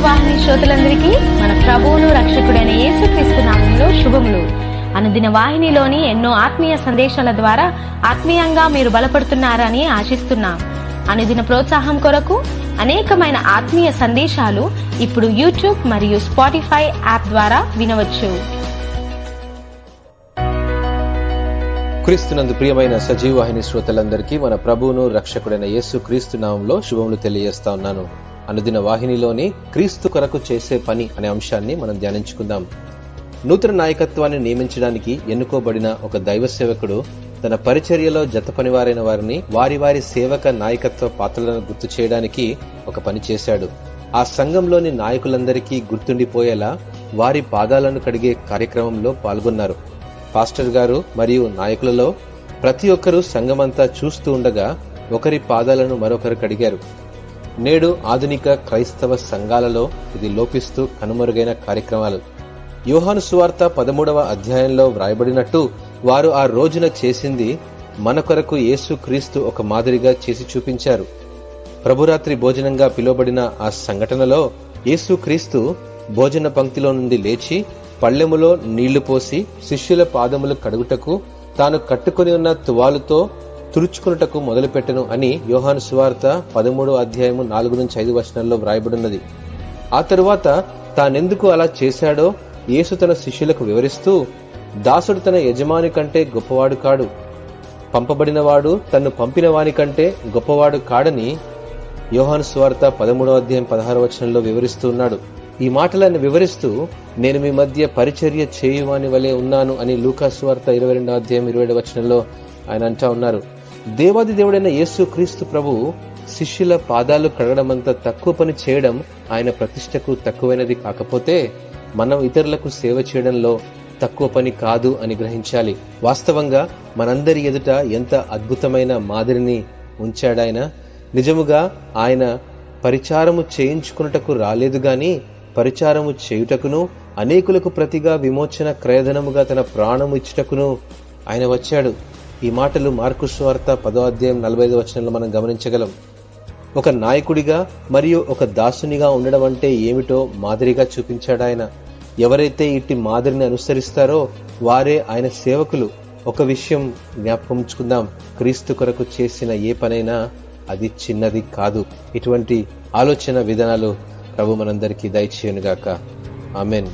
వాహిని శ్రోతలందరికీ మన ప్రభువును రక్షకుడైన యేసుక్రీస్తు నామంలో శుభములు. అనుదిన వాహినిలోని ఎన్నో ఆత్మీయ సందేశాల ద్వారా ఆత్మీయంగా మీరు బలపడుతున్నారని ఆశిస్తున్నాం. అనుదిన ప్రోత్సాహం కొరకు అనేకమైన ఆత్మీయ సందేశాలు ఇప్పుడు యూట్యూబ్ మరియు స్పాటిఫై యాప్ ద్వారా వినవచ్చు. క్రీస్తునందు ప్రియమైన సజీవవాహిని శ్రోతలందరికీ మన ప్రభువును రక్షకుడైన యేసు క్రీస్తు నామంలో శుభములు తెలియజేస్తా ఉన్నాను. అనుదిన వాహినిలోని క్రీస్తు కొరకు చేసే పని అనే అంశాన్ని మనం ధ్యానించుకుందాం. నూతన నాయకత్వాన్ని నియమించడానికి ఎన్నుకోబడిన ఒక దైవ సేవకుడు తన పరిచర్యలో జత పనివారైన వారిని వారి వారి సేవక నాయకత్వ పాత్రలను గుర్తు చేయడానికి ఒక పని చేశాడు. ఆ సంఘంలోని నాయకులందరికీ గుర్తుండిపోయేలా వారి పాదాలను కడిగే కార్యక్రమంలో పాల్గొన్నారు. పాస్టర్ గారు మరియు నాయకులలో ప్రతి ఒక్కరూ సంఘమంతా చూస్తూ ఉండగా ఒకరి పాదాలను మరొకరు కడిగారు. నేడు ఆధునిక క్రైస్తవ సంఘాలలో ఇది లోపిస్తూ కనుమరుగైన కార్యక్రమాలు. యోహాను సువార్త పదమూడవ అధ్యాయంలో వ్రాయబడినట్టు వారు ఆ రోజున చేసింది మన కొరకు యేసు క్రీస్తు ఒక మాదిరిగా చేసి చూపించారు. ప్రభురాత్రి భోజనంగా పిలువబడిన ఆ సంఘటనలో యేసు క్రీస్తు భోజన పంక్తిలో నుండి లేచి పళ్ళెములో నీళ్ళు పోసి శిష్యుల పాదములు కడుగుటకు తాను కట్టుకుని ఉన్న తువాలుతో తుడుచుకున్నటకు మొదలుపెట్టను అని యోహాను సువార్త పదమూడో అధ్యాయము నాలుగు నుంచి ఐదు వచనాల్లో వ్రాయబడినది. ఆ తరువాత తానెందుకు అలా చేశాడో యేసు తన శిష్యులకు వివరిస్తూ దాసుడు తన యజమాని కంటే గొప్పవాడు కాడు. పంపబడినవాడు తన్ను పంపిన వాని కంటే గొప్పవాడు కాడని యోహాను స్వార్త పదమూడవ అధ్యాయం పదహారు వచనంలో వివరిస్తూ ఉన్నాడు. ఈ మాటలను వివరిస్తూ నేను మీ మధ్య పరిచర్య చేయువాని వలె ఉన్నాను అని లూకాస్వార్త ఇరవై రెండవ అధ్యాయం ఇరవై వచనంలో ఆయన అంటా ఉన్నారు. దేవాది దేవుడైన యేసు క్రీస్తు ప్రభు శిష్యుల పాదాలు కడగడమంత తక్కువ పని చేయడం ఆయన ప్రతిష్టకు తక్కువైనది కాకపోతే మనం ఇతరులకు సేవ చేయడంలో తక్కువ పని కాదు అని గ్రహించాలి. వాస్తవంగా మనందరి ఎదుట ఎంత అద్భుతమైన మాదిరిని ఉంచాడాయన నిజముగా ఆయన పరిచారము చేయించుకున్నటకు రాలేదు గాని పరిచారము చేయుటకును అనేకులకు ప్రతిగా విమోచన క్రయధనముగా తన ప్రాణము ఇచ్చుటకును ఆయన వచ్చాడు. ఈ మాటలు మార్కు స్వార్త పదో అధ్యాయం నలభై ఐదు వచనంలో మనం గమనించగలం. ఒక నాయకుడిగా మరియు ఒక దాసునిగా ఉండడం అంటే ఏమిటో మాదిరిగా చూపించాడు ఆయన. ఎవరైతే ఇట్టి మాదిరిని అనుసరిస్తారో వారే ఆయన సేవకులు. ఒక విషయం జ్ఞాపకం ఉంచుకుందాం. క్రీస్తు కొరకు చేసిన ఏ పనైనా అది చిన్నది కాదు. ఇటువంటి ఆలోచన విధానాలు ప్రభు మనందరికీ దయచేయనుగాక. ఆమెన్.